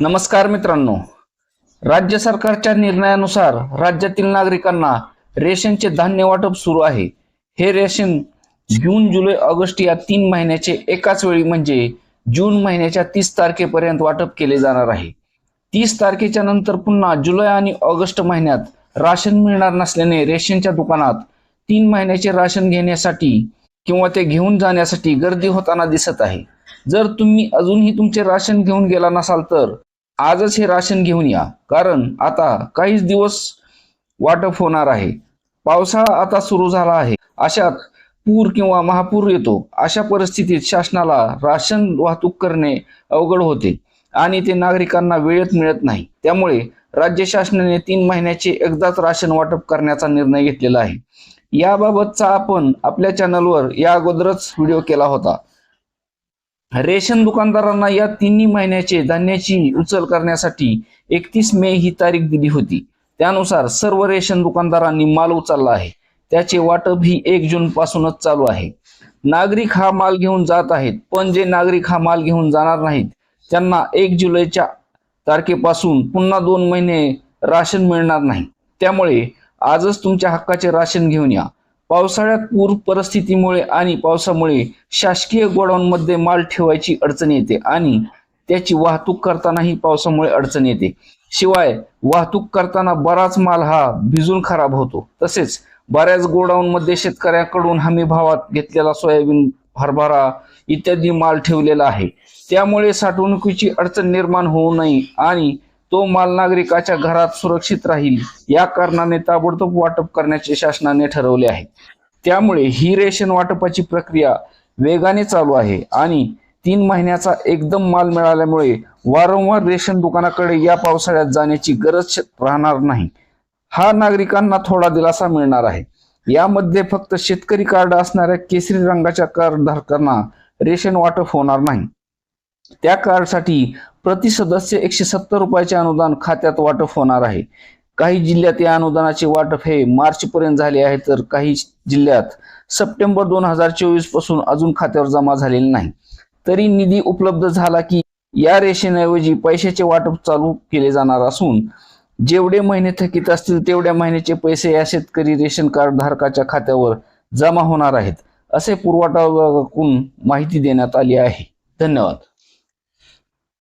नमस्कार मित्रांनो. राज्य सरकारच्या निर्णयानुसार राज्यातील नागरिकांना रेशनचे धान्य वाटप सुरू आहे. हे रेशन जून जुलै ऑगस्ट या तीन महिन्याचे एकाच वेळी म्हणजे जून महिन्याच्या तीस तारखेपर्यंत वाटप केले जाणार आहे. तीस तारखेच्या नंतर पुन्हा जुलै आणि ऑगस्ट महिन्यात राशन मिळणार नसल्याने रेशनच्या दुकानात तीन महिन्याचे राशन घेण्यासाठी किंवा ते घेऊन जाण्यासाठी गर्दी होताना दिसत आहे. जर तुम्ही अजूनही तुमचे राशन घेऊन गेला नसाल तर आजच हे राशन घेऊन या. कारण आता काहीच दिवस वाटप होणार आहे. पावसाळा आता सुरू झाला आहे. अशात पूर किंवा महापूर येतो. अशा परिस्थितीत शासनाला राशन वाहतूक करणे अवघड होते आणि ते नागरिकांना वेळेत मिळत नाही. त्यामुळे राज्य शासनाने तीन महिन्याचे एकदाच राशन वाटप करण्याचा निर्णय घेतलेला आहे. याबाबतचा आपण आपल्या चॅनलवर या अगोदरच व्हिडिओ केला होता. रेशन दुकानदारांना या तिन्ही महिन्याचे धान्याची उचल करण्यासाठी एकतीस मे ही तारीख दिली होती. त्यानुसार सर्व रेशन दुकानदारांनी माल उचलला आहे. त्याचे वाटप ही एक जून पासूनच चालू आहे. नागरिक हा माल घेऊन जात आहेत पण जे नागरिक हा माल घेऊन जाणार नाहीत त्यांना एक जुलैच्या तारखेपासून पुन्हा दोन महिने राशन मिळणार नाही. त्यामुळे आजच तुमच्या हक्काचे राशन घेऊन या. पावसाळ्यात पूर परिस्थितीमुळे आणि पावसामुळे शासकीय गोडाऊनमध्ये माल ठेवायची अडचण येते आणि त्याची वाहतूक करतानाही पावसामुळे अडचण येते. शिवाय वाहतूक करताना बराच माल हा भिजून खराब होतो. तसेच बऱ्याच गोडाऊनमध्ये शेतकऱ्याकडून हमी भावात घेतलेला सोयाबीन हरभरा इत्यादी माल ठेवलेला आहे. त्यामुळे साठवणुकीची अडचण निर्माण होऊ नये आणि तो माल नागरिकाच्या घरात सुरक्षित राहील. या कारणाने ताबडतोब वाटप करण्याचे शासनाने ठरवले आहे. त्यामुळे ही रेशन वाटपाची प्रक्रिया वेगाने चालू आहे आणि तीन महिन्याचा एकदम माल मिळाल्यामुळे वारंवार रेशन दुकानाकडे या पावसाळ्यात जाण्याची गरज राहणार नाही. हा नागरिकांना थोडा दिलासा मिळणार आहे. यामध्ये फक्त शेतकरी कार्ड असणाऱ्या केसरी रंगाच्या कार्ड धारकांना रेशन वाटप होणार नाही. त्या कार्डसाठी प्रति सदस्य एकशे सत्तर रुपयाचे अनुदान खात्यात वाटप होणार आहे. काही जिल्ह्यात या अनुदानाचे वाटप हे मार्च पर्यंत झाले आहे तर काही जिल्ह्यात सप्टेंबर दोन हजार चोवीसपासून अजून खात्यावर जमा झालेले नाही. तरी निधी उपलब्ध झाला की या रेषेऐवजी पैशाचे वाटप चालू केले जाणार असून जेवढे महिने थकीत असतील तेवढ्या महिन्याचे पैसे या शेतकरी रेशन कार्ड धारकाच्या खात्यावर जमा होणार आहेत असे पुरवठा विभागाकडून माहिती देण्यात आली आहे. धन्यवाद.